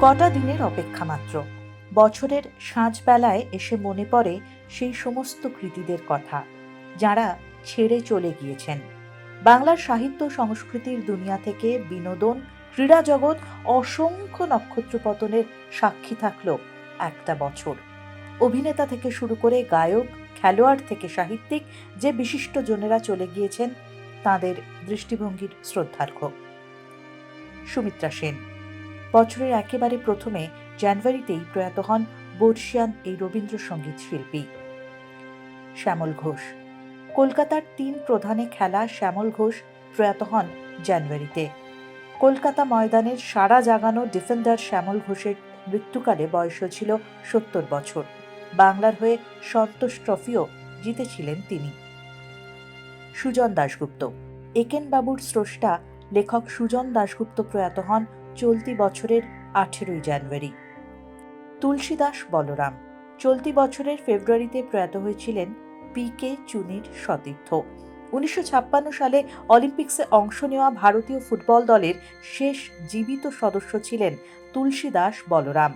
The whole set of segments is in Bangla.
কটা দিনের অপেক্ষা মাত্র। বছরের সাঁঝবেলায় এসে মনে পড়ে সেই সমস্ত কৃতিদের কথা, যারা ছেড়ে চলে গিয়েছেন। বাংলার সাহিত্য সংস্কৃতির দুনিয়া থেকে বিনোদন ক্রীড়া জগৎ অসংখ্য নক্ষত্রপতনের সাক্ষী থাকল একটা বছর। অভিনেতা থেকে শুরু করে গায়ক, খেলোয়াড় থেকে সাহিত্যিক যে বিশিষ্ট জনেরা চলে গিয়েছেন, তাদের দৃষ্টিভঙ্গির শ্রদ্ধার্ঘ্য। সুমিত্রা সেন বছরের একেবারে প্রথমে জানুয়ারিতেই প্রয়াত হন বর্ষিয়ান এই রবীন্দ্রসঙ্গীত শিল্পী। শ্যামল ঘোষ। কলকাতার তিন প্রধানে খেলা শ্যামল ঘোষ প্রয়াত হন জানুয়ারিতে। কলকাতা ময়দানের সারা জাগানো ডিফেন্ডার শ্যামল ঘোষের মৃত্যুকালে বয়স ছিল সত্তর বছর। বাংলার হয়ে সন্তোষ ট্রফিও জিতেছিলেন তিনি। সুজন দাশগুপ্ত। একেন বাবুর স্রষ্টা, লেখক সুজন দাশগুপ্ত প্রয়াত হন চলতি বছরের আঠেরোই জানুয়ারি। তুলসী দাস বলরাম চলতি বছরের ফেব্রুয়ারিতে প্রয়াত হয়েছিলেন পি কে চুনির সতীর্থ। উনিশশো ছাপ্পান্ন সালে অলিম্পিক্সে অংশ নেওয়া ভারতীয় ফুটবল দলের শেষ জীবিত সদস্য ছিলেন তুলসী দাস বলরাম।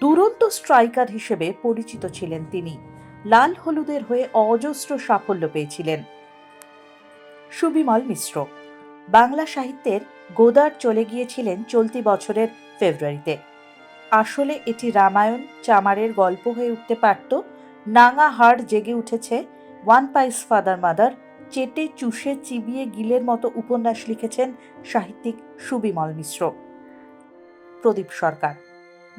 দুরন্ত স্ট্রাইকার হিসেবে পরিচিত ছিলেন তিনি। লাল হলুদের হয়ে অজস্র সাফল্য পেয়েছিলেন। সুবিমল মিশ্র বাংলা সাহিত্যের গোদার চলে গিয়েছিলেন চলতি বছরের ফেব্রুয়ারিতে। আসলে এটি রামায়ণ চামারের গল্প হয়ে উঠতে পারত। নাঙা হাড় জেগে উঠেছে ওয়ান পাইস ফাদার মাদার। চেটে চুষে চিবিয়ে গিলের মতো উপন্যাস লিখেছেন সাহিত্যিক সুবিমল মিশ্র। প্রদীপ সরকার।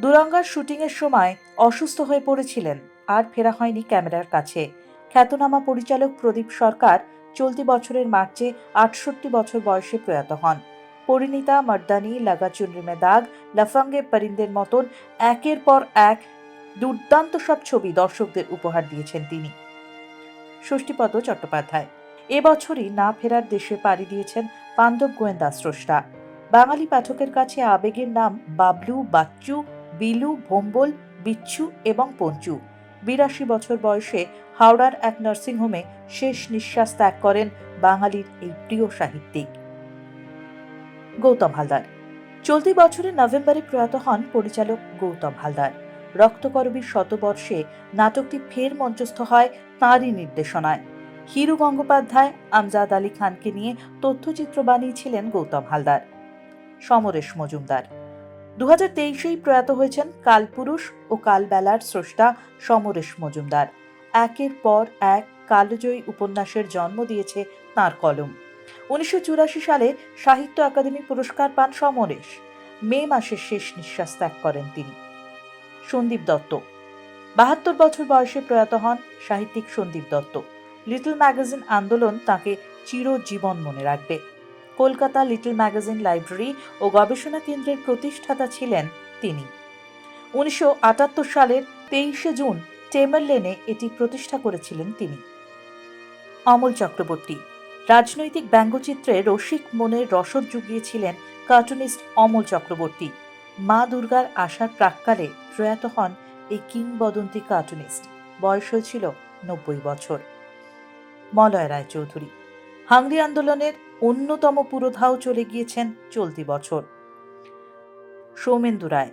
দুরঙ্গার শুটিংয়ের সময় অসুস্থ হয়ে পড়েছিলেন। আর ফেরা হয়নি ক্যামেরার কাছে। খ্যাতনামা পরিচালক প্রদীপ সরকার চলতি বছরের মার্চে আটষট্টি বছর বয়সে প্রয়াত হন। পরিণীতা, মর্দানি, লাগাচুনরি মে দাগ লাফাঙ্গে পরিন্দের মতন একের পর এক দুর্দান্ত সব ছবি দর্শকদের উপহার দিয়েছেন তিনি। ষষ্ঠীপদ চট্টোপাধ্যায়। এবছরই না ফেরার দেশে পাড়ি দিয়েছেন পাণ্ডব গোয়েন্দা স্রষ্টা। বাঙালি পাঠকের কাছে আবেগের নাম বাবলু, বাচ্চু, বিলু, ভোম্বল, বিচ্ছু এবং পঞ্চু। বিরাশি বছর বয়সে হাওড়ার এক নার্সিংহোমে শেষ নিঃশ্বাস ত্যাগ করেন বাঙালির এই প্রিয় সাহিত্যিক। গৌতম হালদার। চলতি বছরের নভেম্বরে প্রয়াত হন পরিচালক গৌতম হালদার। রক্তকরবীর শতবর্ষে নাটকটি ফের মঞ্চস্থ হয় তাঁরই নির্দেশনায়। হিরু গঙ্গোপাধ্যায়, আমজাদ আলী খানকে নিয়ে তথ্যচিত্র বানিয়েছিলেন গৌতম হালদার। সমরেশ মজুমদার। দু হাজার তেইশেই প্রয়াত হয়েছেন কালপুরুষ ও কালবেলার স্রষ্টা সমরেশ মজুমদার। একের পর এক কালজয়ী উপন্যাসের জন্ম দিয়েছে তাঁর কলম। উনিশশো চুরাশি সালে সাহিত্য একাডেমি পুরস্কার পান সমরেশ। মে মাসের শেষ নিঃশ্বাস ত্যাগ করেন তিনি। সন্দীপ দত্ত। বাহাত্তর বছর বয়সে প্রয়াত হন সাহিত্যিক সন্দীপ দত্ত। লিটল ম্যাগাজিন আন্দোলন তাকে চিরজীবন মনে রাখবে। কলকাতা লিটল ম্যাগাজিন লাইব্রেরি ও গবেষণা কেন্দ্রের প্রতিষ্ঠাতা ছিলেন তিনি। উনিশশো আটাত্তর সালের তেইশে জুন টেমার লেনে এটি প্রতিষ্ঠা করেছিলেন তিনি। অমল চক্রবর্তী, রাজনৈতিক ব্যঙ্গচিত্রে রসিক মনের রসদ জুগিয়েছিলেন কার্টুনিস্ট অমল চক্রবর্তী। মা দুর্গার আসার প্রাককালে প্রয়াত হন এই কিংবদন্তি কার্টুনিস্ট। বয়স হয়েছিল নব্বই বছর। মলয় রায়চৌধুরী, হাংরি আন্দোলনের অন্যতম পুরোধাও চলে গিয়েছেন চলতি বছর। সৌমেন্দু রায়।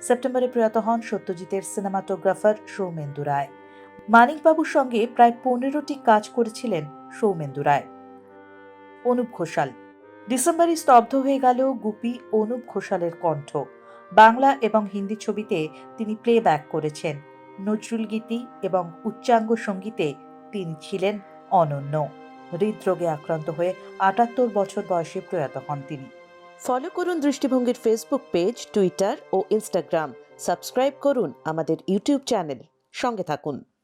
সেপ্টেম্বরে প্রয়াত হন সত্যজিতের সিনেমাটোগ্রাফার সৌমেন্দু রায়। মানিকবাবুর সঙ্গে প্রায় পনেরোটি কাজ করেছিলেন সৌমেন্দু রায়। অনুপ ঘোষাল। ডিসেম্বরে স্তব্ধ হয়ে গেল গুপি অনুপ ঘোষালের কণ্ঠ। বাংলা এবং হিন্দি ছবিতে তিনি প্লেব্যাক করেছেন। নজরুল গীতি এবং উচ্চাঙ্গ সঙ্গীতে তিনি ছিলেন অনন্য। হৃদরোগে আক্রান্ত হয়ে আটাত্তর বছর বয়সে প্রয়াত হন তিনি। ফলো করুন দৃষ্টিভঙ্গির ফেসবুক পেজ টুইটার ও ইনস্টাগ্রাম সাবস্ক্রাইব করুন আমাদের ইউটিউব চ্যানেল সঙ্গে থাকুন।